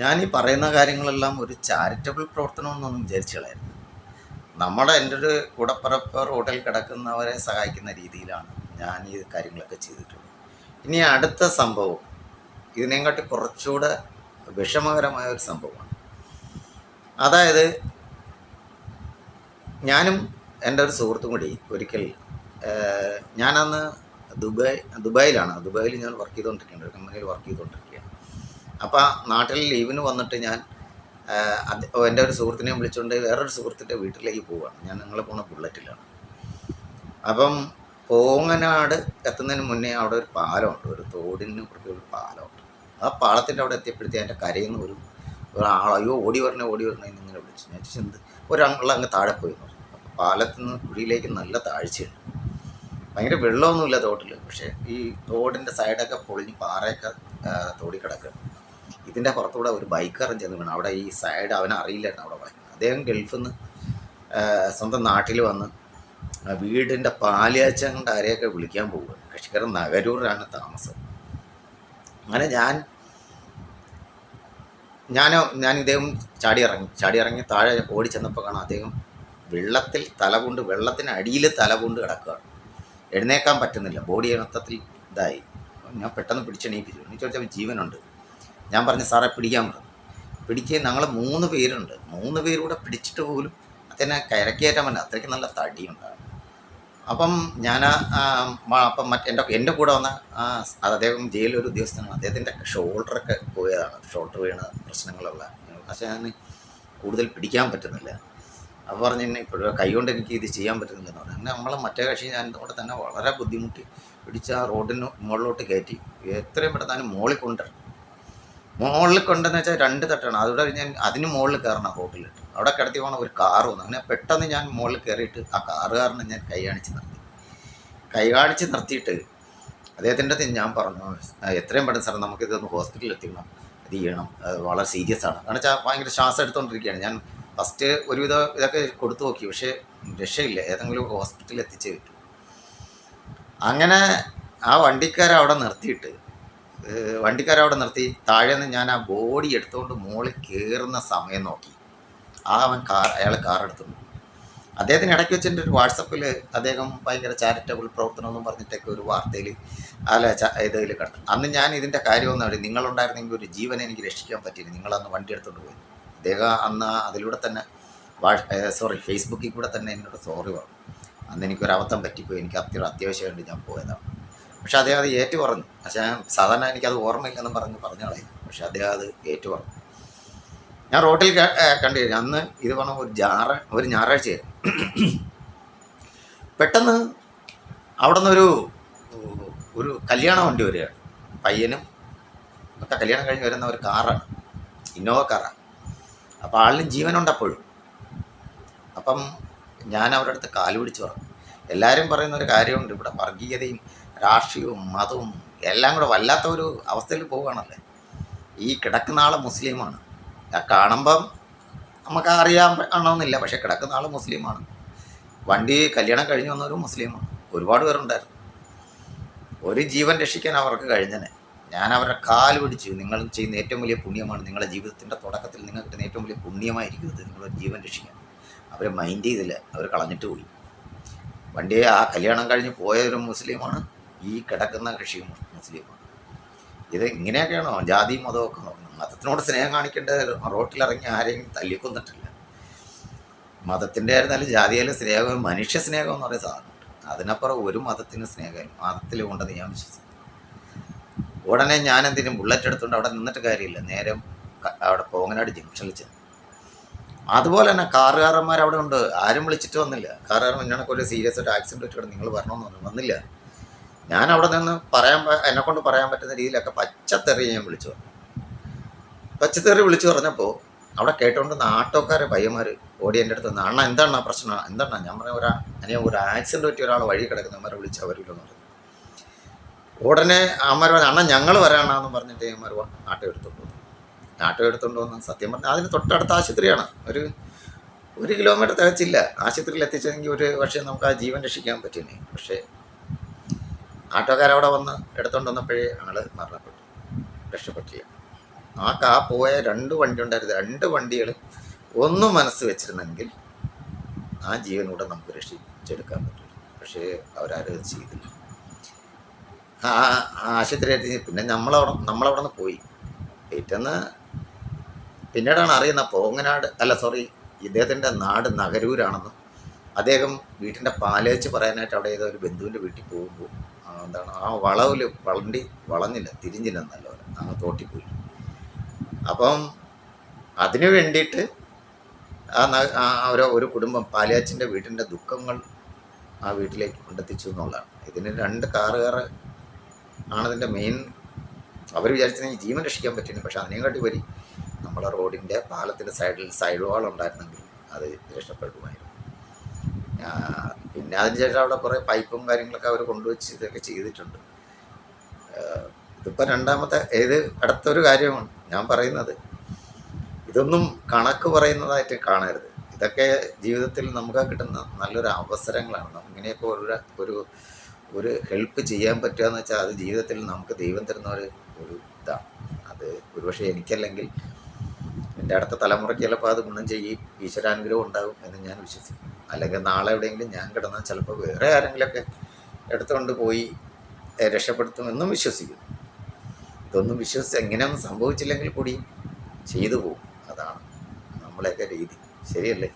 ഞാൻ ഈ പറയുന്ന കാര്യങ്ങളെല്ലാം ഒരു ചാരിറ്റബിൾ പ്രവർത്തനമെന്നൊന്നും വിചാരിച്ചു കളയരുത് നമ്മുടെ എന്റെ ഒരു കൂടപ്പറപ്പ് റോഡിൽ കിടക്കുന്നവരെ സഹായിക്കുന്ന രീതിയിലാണ് ഞാൻ ഈ കാര്യങ്ങളൊക്കെ ചെയ്തിട്ടുള്ളത്. ഇനി അടുത്ത സംഭവം ഇതിനെക്കാട്ടി കുറച്ചുകൂടെ വിഷമകരമായ ഒരു സംഭവമാണ്. അതായത് ഞാനും എന്റെ ഒരു സുഹൃത്തും കൂടി ഒരിക്കൽ ഞാനന്ന് ദുബായ് ദുബായിലാണ്. ദുബായിൽ ഞാൻ വർക്ക് ചെയ്തുകൊണ്ടിരിക്കുകയാണ് ഒരു കമ്പനിയിൽ വർക്ക് ചെയ്തുകൊണ്ടിരിക്കുകയാണ്. അപ്പോൾ നാട്ടിൽ ലീവിന് വന്നിട്ട് ഞാൻ അത് എന്റെ ഒരു സുഹൃത്തിനെ വിളിച്ചുകൊണ്ട് വേറൊരു സുഹൃത്തിന്റെ വീട്ടിലേക്ക് പോവുകയാണ് ഞാൻ നിങ്ങൾ പോണ ബുള്ളറ്റിലാണ്. അപ്പം കോങ്ങനാട് എത്തുന്നതിന് മുന്നേ അവിടെ ഒരു പാലമുണ്ട്. ഒരു തോടിന് കുറുകെ ഒരു പാലമുണ്ട്. ആ പാലത്തിന്റെ അവിടെ എത്തിയപ്പോഴത്തേ എന്റെ കരയിൽ നിന്ന് ഒരു ഒരാളയ്യോ ഓടി വരണേ ഓടി വരണേ എന്നിങ്ങനെ വിളിച്ചു. ഞാൻ ചിന്ത ഒരാൾ അങ്ങ് താഴെ പോയി അപ്പോൾ പാലത്തിൽ നിന്ന് കുഴിയിലേക്ക് നല്ല താഴ്ചയുണ്ട്. ഭയങ്കര വെള്ളമൊന്നുമില്ല തോട്ടിൽ പക്ഷേ ഈ തോടിന്റെ സൈഡൊക്കെ പൊളിഞ്ഞ് പാറയൊക്കെ തോടി കിടക്കുക ഇതിന്റെ പുറത്തൂടെ ഒരു ബൈക്കാരൻ ചെന്ന് വീണു. അവിടെ ഈ സൈഡ് അവൻ അറിയില്ലായിരുന്നു അവിടെ വളയ്ക്കുന്നത് അദ്ദേഹം ഗൾഫിൽ നിന്ന് സ്വന്തം നാട്ടിൽ വന്ന് വീടിന്റെ പാലിയാച്ചങ്ങളുടെ ആരെയൊക്കെ വിളിക്കാൻ പോവുകയാണ് കൃഷിക്കാരൻ നഗരൂരിലാണ് താമസം. അങ്ങനെ ഞാൻ ഞാൻ ഞാൻ ഇദ്ദേഹം ചാടി ഇറങ്ങി. ചാടി ഇറങ്ങി താഴെ ഓടി ചെന്നപ്പോൾ കാണാം അദ്ദേഹം വെള്ളത്തിൽ തലകൊണ്ട് വെള്ളത്തിന് അടിയിൽ തലകൊണ്ട് കിടക്കുകയാണ് എഴുന്നേക്കാൻ പറ്റുന്നില്ല. ബോഡി മൊത്തത്തിൽ ഇതായി. ഞാൻ പെട്ടെന്ന് പിടിച്ചെണീപ്പിച്ചു. എന്ന് ചോദിച്ചാൽ ജീവനുണ്ട്. ഞാൻ പറഞ്ഞു സാറേ പിടിക്കാൻ പറഞ്ഞു പിടിച്ച് ഞങ്ങൾ മൂന്ന് പേരുണ്ട്. മൂന്ന് പേരൂടെ പിടിച്ചിട്ട് പോലും അതിനെ കയറക്കയറ്റാൻ പറ്റില്ല. അത്രയ്ക്ക് നല്ല തടിയുണ്ടാകും അപ്പം ഞാൻ അപ്പം മറ്റേ എന്റെ എന്റെ കൂടെ വന്ന അദ്ദേഹം ജയിലിൽ ജയിലൊരു ഉദ്യോഗസ്ഥനാണ്. അദ്ദേഹത്തിന്റെ ഷോൾഡറൊക്കെ പോയതാണ്. ഷോൾഡർ വീണ പ്രശ്നങ്ങളുള്ള പക്ഷേ ഞാൻ കൂടുതൽ പിടിക്കാൻ പറ്റുന്നില്ല. അപ്പോൾ പറഞ്ഞ് തന്നെ ഇപ്പോഴും കൈ കൊണ്ട് എനിക്ക് ഇത് ചെയ്യാൻ പറ്റുന്നില്ലെന്ന് പറഞ്ഞു. അങ്ങനെ നമ്മൾ മറ്റേ കക്ഷി ഞാൻ കൂടെ തന്നെ വളരെ ബുദ്ധിമുട്ടി. പിടിച്ച് ആ റോഡിന് മുകളിലോട്ട് കയറ്റി. എത്രയും പെട്ടെന്ന് അതിന് മുകളിൽ കൊണ്ടുവരണം. മുകളിൽ കൊണ്ടെന്ന് വെച്ചാൽ രണ്ട് തട്ടാണ്. അതുകൂടെ ഞാൻ അതിന് മുകളിൽ കയറണം ഹോട്ടലിട്ട് അവിടെ കിടത്തി പോകണം ഒരു കാർ വന്നു. അങ്ങനെ പെട്ടെന്ന് ഞാൻ മുകളിൽ കയറിയിട്ട് ആ കാറുകാരനെ ഞാൻ കൈ കാണിച്ച് നിർത്തി. കൈ കാണിച്ച് നിർത്തിയിട്ട് അദ്ദേഹത്തിന്റെ അടുത്ത് ഞാൻ പറഞ്ഞു എത്രയും പെട്ടെന്ന് സാർ നമുക്കിതൊന്ന് ഹോസ്പിറ്റലിൽ എത്തിക്കണം. ഇത് ചെയ്യണം. വളരെ സീരിയസ് ആണ്. കാരണം വെച്ചാൽ ഭയങ്കര ശ്വാസം എടുത്തുകൊണ്ടിരിക്കുകയാണ് ഞാൻ ഫസ്റ്റ് ഒരുവിധം ഇതൊക്കെ കൊടുത്തു നോക്കി. പക്ഷേ രക്ഷയില്ല. ഏതെങ്കിലും ഹോസ്പിറ്റലിൽ എത്തിച്ചേ കിട്ടും അങ്ങനെ ആ വണ്ടിക്കാരെ അവിടെ നിർത്തിയിട്ട് ഏഹ് വണ്ടിക്കാരെ അവിടെ നിർത്തി. താഴെ നിന്ന് ഞാൻ ആ ബോഡി എടുത്തുകൊണ്ട് മുകളിൽ കയറുന്ന സമയം നോക്കി. ആ അവൻ കാർ അയാൾ കാർ എടുത്തു. അദ്ദേഹത്തിന് ഇടയ്ക്ക് വെച്ചിട്ട് ഒരു വാട്സപ്പിൽ അദ്ദേഹം ഭയങ്കര ചാരിറ്റബിൾ പ്രവർത്തനം എന്നും പറഞ്ഞിട്ടൊക്കെ ഒരു വാർത്തയിൽ അല്ല ഇതിൽ കണ്ടു. അന്ന് ഞാൻ ഇതിന്റെ കാര്യമൊന്നും അറിയും നിങ്ങളുണ്ടായിരുന്നെങ്കിൽ ഒരു ജീവൻ എനിക്ക് രക്ഷിക്കാൻ പറ്റിയില്ല നിങ്ങളന്ന് വണ്ടി എടുത്തുകൊണ്ട് പോയി. അദ്ദേഹം അന്ന് അതിലൂടെ തന്നെ സോറി ഫേസ്ബുക്കിൽ കൂടെ തന്നെ എന്നോട് സോറി പറഞ്ഞു. അന്ന് എനിക്കൊരു അബദ്ധം പറ്റിപ്പോയി. എനിക്ക് അത്ര അത്യാവശ്യമായിട്ട് ഞാൻ പോയതാണ്. പക്ഷെ അദ്ദേഹം അത് ഏറ്റു പറഞ്ഞു പക്ഷേ സാധാരണ എനിക്കത് ഓർമ്മയില്ലെന്നും പറഞ്ഞ് പറഞ്ഞു കളയും പക്ഷെ അദ്ദേഹം അത് ഏറ്റു പറഞ്ഞു ഞാൻ റോട്ടിൽ കണ്ടു അന്ന് ഇത് പറഞ്ഞ ഒരു ജാറ ഒരു ഞായറാഴ്ചയായിരുന്നു. പെട്ടെന്ന് അവിടെ നിന്നൊരു ഒരു കല്യാണ വണ്ടി വരികയാണ്. പയ്യനും ഒക്കെ കല്യാണം കഴിഞ്ഞ് വരുന്ന ഒരു കാറാണ്. ഇന്നോവ കാറാണ്. അപ്പോൾ ആളിനും ജീവനുണ്ട് അപ്പോഴും അപ്പം ഞാൻ അവരുടെ അടുത്ത് കാൽ പിടിച്ച് പറഞ്ഞു. എല്ലാവരും പറയുന്ന ഒരു കാര്യമുണ്ട്. ഇവിടെ വർഗീയതയും രാഷ്ട്രീയവും മതവും എല്ലാം കൂടെ വല്ലാത്ത ഒരു അവസ്ഥയിൽ പോവുകയാണല്ലേ? ഈ കിടക്കുന്ന ആൾ മുസ്ലിമാണ്. കാണുമ്പം നമുക്ക് അറിയാൻ ആണോന്നില്ല പക്ഷെ കിടക്കുന്ന ആൾ മുസ്ലിമാണ്. വണ്ടി കല്യാണം കഴിഞ്ഞ് വന്നവരും മുസ്ലിമാണ്. ഒരുപാട് പേരുണ്ടായിരുന്നു. ഒരു ജീവൻ രക്ഷിക്കാൻ അവർക്ക് കഴിഞ്ഞനെ. ഞാൻ അവരുടെ കാൽ പിടിച്ചു നിങ്ങൾ ചെയ്യുന്ന ഏറ്റവും വലിയ പുണ്യമാണ് നിങ്ങളുടെ ജീവിതത്തിന്റെ തുടക്കത്തിൽ നിങ്ങൾ കിട്ടുന്ന ഏറ്റവും വലിയ പുണ്യമായിരിക്കും പുണ്യമായിരിക്കുന്നത് നിങ്ങളുടെ ജീവൻ രക്ഷിക്കാൻ. അവർ മൈൻഡ് ചെയ്തില്ല. അവർ കളഞ്ഞിട്ട് പോയി. വണ്ടിയെ ആ കല്യാണം കഴിഞ്ഞ് പോയൊരു മുസ്ലിമാണ്. ഈ കിടക്കുന്ന കക്ഷിയും മുസ്ലിമാണ് ഇത് ഇങ്ങനെയൊക്കെയാണോ? ജാതി മതമൊക്കെ നോക്കുന്നത്. മതത്തിനോട് സ്നേഹം കാണിക്കേണ്ട റോട്ടിലിറങ്ങി ആരെയും തല്ലിക്കൊന്നിട്ടില്ല. മതത്തിന്റെ ആയിരുന്നാലും ജാതിയിലെ സ്നേഹം മനുഷ്യ സ്നേഹം എന്ന് പറയുന്ന സാധനമുണ്ട് അതിനപ്പുറം ഒരു മതത്തിന് സ്നേഹം മതത്തിൽ ഉണ്ടെന്ന് ഞാൻ വിശ്വസിക്കുന്നു. ഉടനെ ഞാൻ എന്തിനും ബുള്ളറ്റ് എടുത്തുകൊണ്ട് അവിടെ നിന്നിട്ട് കാര്യമില്ല. നേരം അവിടെ പോങ്ങനാട് ജംഗ്ഷനിൽ ചെന്നു. അതുപോലെ തന്നെ കാറുകാരന്മാർ അവിടെ ഉണ്ട്. ആരും വിളിച്ചിട്ട് വന്നില്ല. കാറുകാരൻ എന്നൊക്കെ ഒരു സീരിയസ് ആയിട്ട് ആക്സിഡന്റ് പറ്റിയിട്ട് നിങ്ങൾ വരണമെന്ന് പറഞ്ഞു. വന്നില്ല. ഞാൻ അവിടെ നിന്ന് പറയാൻ എന്നെക്കൊണ്ട് എന്നെ കൊണ്ട് പറയാൻ പറ്റുന്ന രീതിയിലൊക്കെ പച്ചത്തെറി ഞാൻ വിളിച്ചു പറഞ്ഞു. പച്ചത്തെറി വിളിച്ചു പറഞ്ഞപ്പോൾ അവിടെ കേട്ടോണ്ട് ആട്ടോക്കാരെ പയ്യന്മാർ ഓടി എന്റെ അടുത്ത് നിന്ന് അണ്ണ എന്താണ് പ്രശ്നം? എന്താണ്? ഞാൻ പറഞ്ഞ ഒരാ ഞാൻ ഒരു ആക്സിഡന്റ് പറ്റിയ ഒരാൾ വഴി കിടക്കുന്നവരെ വിളിച്ച് അവരില്ലെന്ന് പറഞ്ഞു ഉടനെ അമ്മമാർ പറഞ്ഞു അണ്ണ ഞങ്ങൾ വരാണെന്ന് പറഞ്ഞിട്ട് അമ്മമാർ ആട്ടോ എടുത്തോണ്ട് വന്നു. ആട്ടോ എടുത്തോണ്ട് വന്ന് സത്യം പറഞ്ഞാൽ അതിന് തൊട്ടടുത്ത ആശുപത്രിയാണ്. ഒരു ഒരു കിലോമീറ്റർ തികച്ചില്ല. ആശുപത്രിയിൽ എത്തിച്ചെങ്കിൽ ഒരു പക്ഷേ നമുക്ക് ആ ജീവൻ രക്ഷിക്കാൻ പറ്റില്ലേ പക്ഷേ ആട്ടോക്കാരവിടെ വന്ന് എടുത്തുകൊണ്ട് വന്നപ്പോഴേ ആൾ മരണപ്പെട്ടു. രക്ഷപ്പെട്ടില്ല. ആ കാ പോയ രണ്ട് വണ്ടി ഉണ്ടായിരുന്നു. രണ്ട് വണ്ടികൾ ഒന്നും മനസ്സ് വെച്ചിരുന്നെങ്കിൽ ആ ജീവനൂടെ നമുക്ക് രക്ഷിച്ചെടുക്കാൻ പറ്റും. പക്ഷേ അവരാരും അത് ചെയ്തില്ല. ആ ആശുപത്രി എത്തി. പിന്നെ നമ്മളവിടെ നമ്മളവിടെ നിന്ന് പോയി. പിറ്റേന്ന് പിന്നീടാണ് അറിയുന്ന പോങ്ങനാട് അല്ല സോറി ഇദ്ദേഹത്തിന്റെ നാട് നഗരൂരാണെന്നും അദ്ദേഹം വീട്ടിന്റെ പാലേച്ച് പറയാനായിട്ട് അവിടെ ഏതോ ഒരു ബന്ധുവിന്റെ വീട്ടിൽ പോകുമ്പോൾ എന്താണ് ആ വളവിൽ വളണ്ടി വളഞ്ഞില്ല തിരിഞ്ഞില്ല നല്ലപോലെ. അങ്ങ് തോട്ടിപ്പോയി അപ്പം അതിനു വേണ്ടിയിട്ട് ആ ഒരു ഒരു കുടുംബം പാലിയാച്ചിന്റെ വീട്ടിന്റെ ദുഃഖങ്ങൾ ആ വീട്ടിലേക്ക് കൊണ്ടെത്തിച്ചു എന്നുള്ളതാണ്. ഇതിന് രണ്ട് കാറുകാർ ആണതിന്റെ മെയിൻ അവർ വിചാരിച്ചിരുന്നെങ്കിൽ ജീവൻ രക്ഷിക്കാൻ പറ്റുന്നു പക്ഷെ അതിനെക്കാട്ടി വരി നമ്മളെ റോഡിന്റെ പാലത്തിന്റെ സൈഡിൽ സൈഡ് വാൾ ഉണ്ടായിരുന്നെങ്കിൽ അത് രക്ഷപ്പെടുമായിരുന്നു. പിന്നെ അതിനുശേഷം അവിടെ കുറേ പൈപ്പും കാര്യങ്ങളൊക്കെ അവർ കൊണ്ടുവച്ച് ഇതൊക്കെ ചെയ്തിട്ടുണ്ട്. ഇതിപ്പോൾ രണ്ടാമത്തെ ഏത് അടുത്തൊരു കാര്യമാണ് ഞാൻ പറയുന്നത്. ഇതൊന്നും കണക്ക് പറയുന്നതായിട്ട് കാണരുത്. ഇതൊക്കെ ജീവിതത്തിൽ നമുക്ക് കിട്ടുന്ന നല്ലൊരു അവസരങ്ങളാണ്. നമുക്ക് ഇങ്ങനെയൊക്കെ ഒരു ഒരു ഒരു ഹെൽപ്പ് ചെയ്യാൻ പറ്റുക എന്ന് വെച്ചാൽ അത് ജീവിതത്തിൽ നമുക്ക് ദൈവം തരുന്ന ഒരു ഒരു ഇതാണ്. അത് ഒരുപക്ഷെ എനിക്കല്ലെങ്കിൽ എന്റെ അടുത്ത തലമുറയ്ക്ക് ചിലപ്പോൾ അത് ഗുണം ചെയ്യും ഈശ്വരാനുഗ്രഹം ഉണ്ടാകും എന്ന് ഞാൻ വിശ്വസിക്കുന്നു. അല്ലെങ്കിൽ നാളെ എവിടെയെങ്കിലും ഞാൻ കിടന്നാൽ ചിലപ്പോൾ വേറെ ആരെങ്കിലുമൊക്കെ എടുത്തുകൊണ്ട് പോയി രക്ഷപ്പെടുത്തുമെന്നും വിശ്വസിക്കുന്നു. ഇതൊന്നും വിശ്വസിച്ച് എങ്ങനെയൊന്നും സംഭവിച്ചില്ലെങ്കിൽ കൂടി ചെയ്തു പോകും. അതാണ് നമ്മളെയൊക്കെ രീതി. ശരിയല്ലേ?